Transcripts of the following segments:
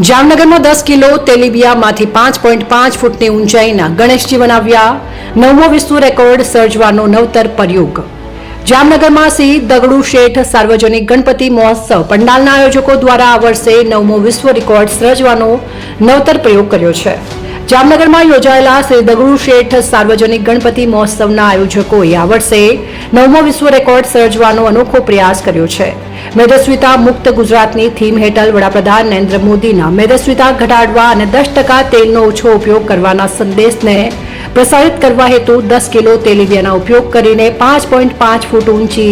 જામનગરમાં દસ કિલો તેલીબિયામાંથી પાંચ પોઈન્ટ પાંચ ફૂટની ઊંચાઈના ગણેશજી બનાવ્યા. નવમો વિશ્વ રેકોર્ડ સર્જવાનો નવતર પ્રયોગ. જામનગરમાં શ્રી દગડુ શેઠ સાર્વજનિક ગણપતિ મહોત્સવ પંડાલના આયોજકો દ્વારા આ વર્ષે નવમો વિશ્વ રેકોર્ડ સર્જવાનો નવતર પ્રયોગ કર્યો છે. જામનગરમાં યોજાયેલા શ્રી દગડુ શેઠ સાર્વજનિક ગણપતિ મહોત્સવના આયોજકોએ આ વર્ષે નવમો વિશ્વ રેકોર્ડ સર્જવાનો અનોખો પ્રયાસ કર્યો છે. મેદસ્વિતા મુક્ત ગુજરાતની થીમ હેઠળ વડાપ્રધાન નરેન્દ્ર મોદીના મેદસ્વિતા ઘટાડવા અને દસ ટકા તેલનો ઓછો ઉપયોગ કરવાના સંદેશને પ્રસારિત કરવા હેતુ દસ કિલો તેલીબિયાના ઉપયોગ કરીને પાંચ પોઈન્ટ પાંચ ફૂટ ઊંચી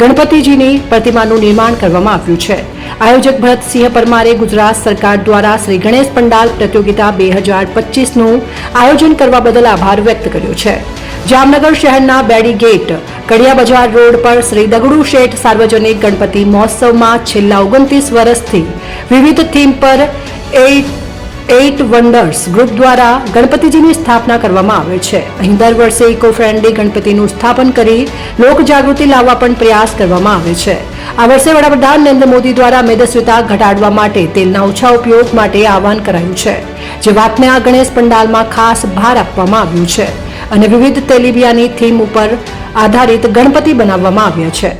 ગણપતિજીની પ્રતિમાનું નિર્માણ કરવામાં આવ્યું છે. આયોજક ભરતસિંહ પરમારે ગુજરાત સરકાર દ્વારા શ્રી ગણેશ પંડાલ પ્રતિયોગિતા બે હજાર પચીસનું આયોજન કરવા બદલ આભાર વ્યક્ત કર્યો છે. જામનગર શહેરના બેડી ગેટ, કડિયા બજાર રોડ પર શ્રી દગડુ શેઠ સાર્વજનિક ગણપતિ મહોત્સવમાં છેલ્લા ઓગણત્રીસ વર્ષથી વિવિધ થીમ પર એઇટ એઇટ વન્ડર્સ ગ્રુપ દ્વારા ગણપતિજીની સ્થાપના કરવામાં આવે છે. અહીં દર વર્ષે ઇકો ફ્રેન્ડલી ગણપતિનું સ્થાપન કરી લોક જાગૃતિ લાવવા પણ પ્રયાસ કરવામાં આવે છે. આ વર્ષે વડાપ્રધાન નરેન્દ્ર મોદી દ્વારા મેદસ્વીતા ઘટાડવા માટે તેલના ઓછા ઉપયોગ માટે આહવાન કરાયું છે. જે વાતને આ ગણેશ પંડાલમાં ખાસ ભાર આપવામાં આવ્યું છે અને વિવિધ તેલીબિયાની થીમ ઉપર આધારિત ગણપતિ બનાવવામાં આવ્યા છે.